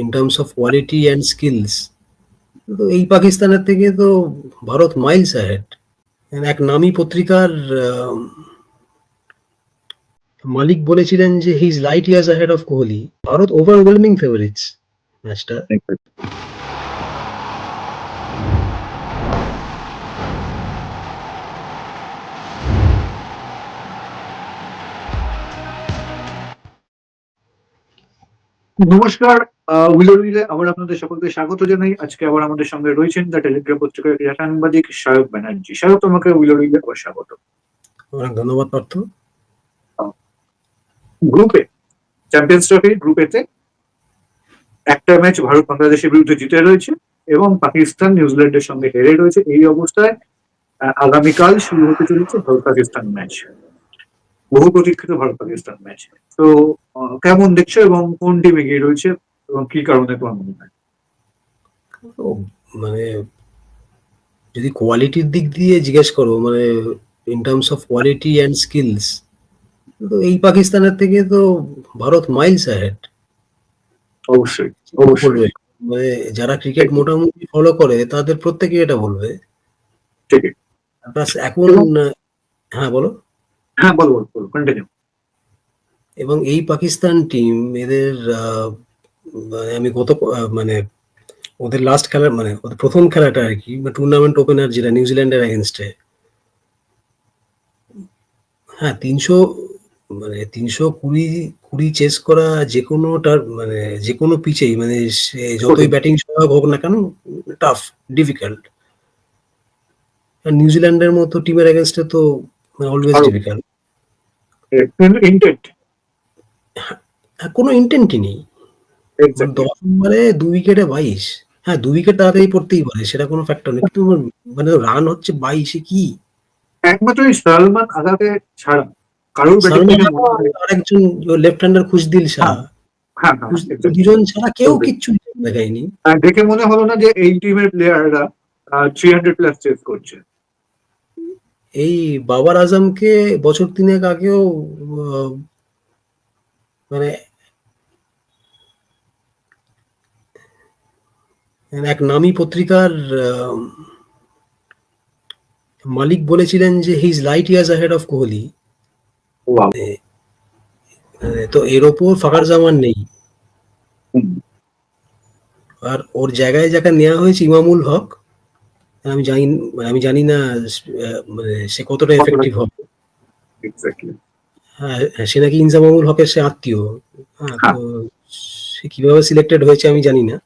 In terms of quality and skills তো এই পাকিস্তানের থেকে তো ভারত মাইলস অ্যাহেড এক নামী পত্রিকার মালিক বলেছিলেন যে he is light years ahead of Kohli. Bharat overwhelming favourites ম্যাচটা নমস্কার উইলো আবার আপনাদের সকলকে স্বাগত জানাই। আজকে আবার আমাদের সঙ্গে রয়েছেন দ্য টেলিগ্রাম পত্রিকার ক্রীড়া সাংবাদিক সায়ক ব্যানার্জি। সায়ক তোমাকে উইলো উইলে আবার স্বাগত। ধন্যবাদ পার্থ। গ্রুপে চ্যাম্পিয়ন্স ট্রফি গ্রুপ এতে একটা ম্যাচ ভারত বাংলাদেশের বিরুদ্ধে জিতে রয়েছে এবং পাকিস্তান নিউজিল্যান্ডের সঙ্গে হেরে রয়েছে। এই অবস্থায় আগামীকাল শুরু হতে চলেছে ভারত পাকিস্তান ম্যাচ। বহু প্রতীক্ষিত ভারত পাকিস্তান ম্যাচ তো কেমন দেখছ এবং কোন টিম এগিয়ে রয়েছে এবং কি কারণে তোমার মনে হয়? মানে যদি কোয়ালিটির দিক দিয়ে জিজ্ঞেস করো মানে in terms of quality and skills তো এই পাকিস্তানের থেকে তো ভারত মাইলস অ্যাহেড অবশ্যই অবশ্যই। মানে যারা ক্রিকেট মোটামুটি ফলো করে তাদের প্রত্যেকে এটা বলবে। এখন হ্যাঁ বলো। হ্যাঁ বল বল কন্টিনিউ এবং এই পাকিস্তান টিম এদের মানে আমি গত মানে ওদের লাস্ট খেলা মানে ওদের প্রথম খেলাটা আর কি টুর্নামেন্ট ওপেনার যেটা নিউজিল্যান্ডের এগেনস্টে হ্যাঁ তিনশো মানে তিনশো কুড়ি কুড়ি চেস করা যে কোনোটার মানে যে কোনো পিচেই মানে সে যতই ব্যাটিং সহায়ক হোক না কেন টাফ ডিফিকাল্ট নিউজিল্যান্ডের মতো টিমের এগেনস্টে তো অলওয়েজ ডিফিকাল্ট ইন্টেন্ট কোনো ইন্টেন্টই নেই। দশ ওভারে দু উইকেটে বাইশ। হ্যাঁ দু উইকেট তাড়াতাড়ি পড়তেই পারে সেটা কোনো ফ্যাক্টর নেই। কিন্তু মানে রান হচ্ছে বাইশে কি? একমাত্র সালমান আগাকে ছাড়া। কারোর আরেকজন লেফট হ্যান্ডার খুশদিল শাহ। হ্যাঁ হ্যাঁ exactly. দুজন ছাড়া কেউ কিচ্ছু দেখায়নি। দেখে মনে হলো না যে এই টিমের প্লেয়াররা থ্রি হান্ড্রেড প্লাস চেস করছে। এই বাবার আজমকে বছর তিনেক আগেও মানে এক নামী পত্রিকার মালিক বলেছিলেন যে he is light years ahead of Kohli. তো এর ওপর ফাকার জামান নেই। আর ওর জায়গায় যাকে নেওয়া হয়েছে ইমামুল হক আমি জানি মানে আমি জানি না মানে সে কতটা এফেক্টিভ হবে। হ্যাঁ হ্যাঁ, সে নাকি ইনজামামুল হকের সে আত্মীয়। হ্যাঁ তো সে কীভাবে সিলেক্টেড হয়েছে আমি জানি না।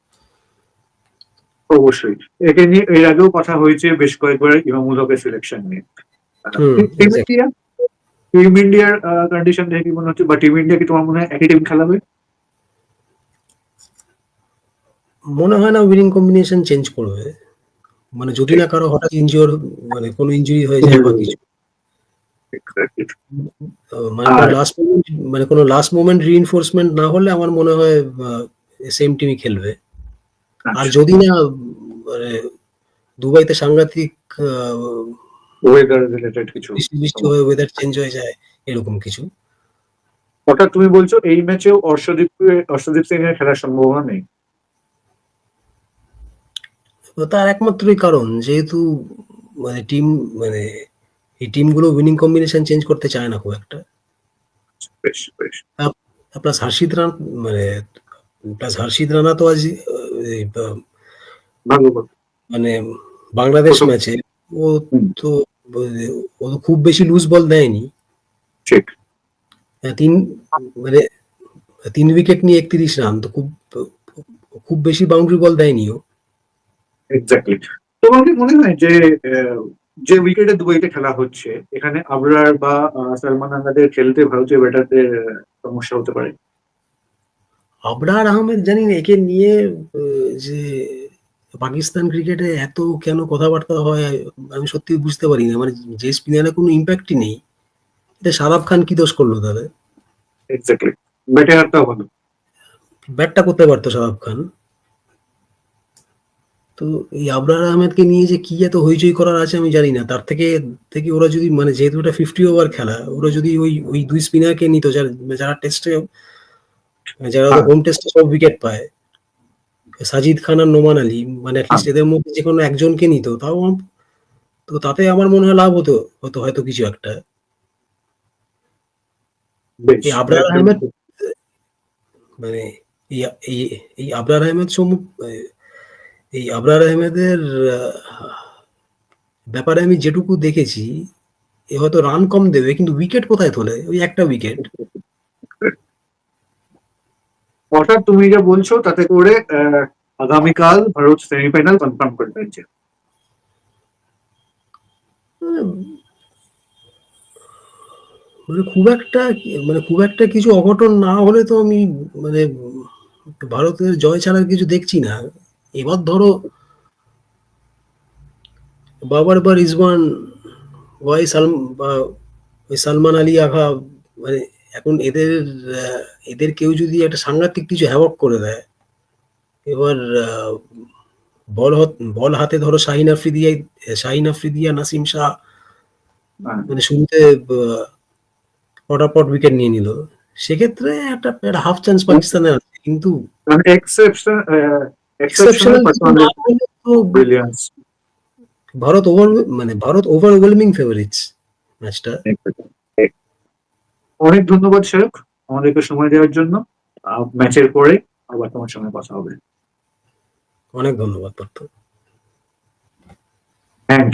অবশ্যই। একে নিয়ে এর আগেও কথা হয়েছে বেশ কয়েকবার ইমামুল হকের সিলেকশন নিয়ে। টিম ইন্ডিয়ার কন্ডিশন দেখে কি মনে হচ্ছে? বা টিম ইন্ডিয়া কি তোমার মনে হয় একই টিম খেলাবে? মনে হয় না উইনিং কম্বিনেশন চেঞ্জ করবে। মানে যদি না কারও হঠাৎ ইনজিওর মানে কোনো ইনজুরি হয়ে যায় বা কিছু। মানে লাস্ট মোমেন্ট মানে কোনো লাস্ট মোমেন্ট রিইনফোর্সমেন্ট না হলে আমার মনে হয় সেম টিমই খেলবে। আর আচ্ছা। যদি না মানে দুবাইতে সাংঘাতিক ওয়েদার রিলেটেড কিছু। বৃষ্টি হয়ে ওয়েদার চেঞ্জ হয়ে যায় এরকম কিছু। অর্থাৎ তুমি বলছো এই ম্যাচেও অর্শদীপ অর্শদীপ সিং এর খেলার সম্ভাবনা নেই। তার একমাত্রই কারণ যেহেতু মানে টিম মানে এই টিমগুলো উইনিং কম্বিনেশন চেঞ্জ করতে চায় না খুব একটা। প্লাস হর্ষিত রান মানে প্লাস হর্ষিত রানা তো আজ মানে বাংলাদেশ ম্যাচে ও তো ও তো খুব বেশি লুজ বল দেয়নি। ঠিক। হ্যাঁ, তিন মানে তিন উইকেট নিয়ে একত্রিশ রান তো খুব খুব বেশি বাউন্ডারি বল দেয়নি ও। এক্স্যাক্টলি তোমার কি মনে হয় যে যে উইকেটে দুবাইতে খেলা হচ্ছে এখানে আবরার বা সালমান আগাদের খেলতে ভারতীয় ব্যাটারদের সমস্যা হতে পারে? আবরার আহমেদ জানি না একে নিয়ে যে পাকিস্তান ক্রিকেটে এত কেন কথাবার্তা হয় আমি সত্যি বুঝতে পারি না মানে যে স্পিনারে কোনো ইম্প্যাক্টই নেই। এটা শাদাব খান কি দোষ করল তাহলে? এক্স্যাক্টলি ব্যাটে হারটাও ভালো ব্যাটটা করতে পারতো শাদাব খান। তো এই আবরার আহমেদকে নিয়ে যে কি এত হইচই করার আছে আমি জানি না। তার থেকে থেকে ওরা যদি মানে যেহেতু এটা ফিফটি ওভার খেলা ওরা যদি ওই ওই দুই স্পিনারকে নিত যারা যারা টেস্টে যারা হ্যাঁ। হোম টেস্টে সব উইকেট পায় সাজিদ খান আর নোমান আলী মানে অ্যাটলিস্ট এদের মধ্যে যে কোনো একজনকে নিত তাও তো তাতে আমার মনে হয় লাভ হতো হতো হয়তো কিছু একটা। আবরার আহমেদ মানে এই এই এই আবরার আহমেদ সম্মুখ এই আবরার আহমেদের আহ, ব্যাপারে আমি যেটুকু দেখেছি এ হয়তো রান কম দেবে কিন্তু উইকেট কোথায় তোলে? ওই একটা উইকেট অর্থাৎ তুমি যা বলছো তাতে করে আগামীকাল ভারত সেমিফাইনাল কনফার্ম করে ফেলছে। মানে খুব একটা মানে খুব একটা কিছু অঘটন না হলে তো আমি মানে ভারতের জয় ছাড়ার কিছু দেখছি না। এবার ধরো বাবার বা রিজওয়ান ওয়াই সালম ওই সালমান আলী আঘা মানে এখন এদের এদের কেউ যদি একটা সাংঘাতিক কিছু হ্যাওয়াক করে দেয় এবার বল বল হাতে ধরো শাহিন আফ্রিদিয়া শাহিন আফ্রিদিয়া নাসিম শাহ। মানে শুরুতে পটাপট উইকেট নিয়ে নিল সেক্ষেত্রে একটা একটা হাফ চান্স পাকিস্তানের আছে কিন্তু মানে exception exceptional brilliance Bharat over মানে ভারত ওভারওয়েলমিং ফেভারিটস ম্যাচটা অনেক ধন্যবাদ শেখ আমাদেরকে সময় দেওয়ার জন্য। ম্যাচের পরে আবার তোমার সঙ্গে কথা হবে। অনেক ধন্যবাদ পার্থ। থ্যাংক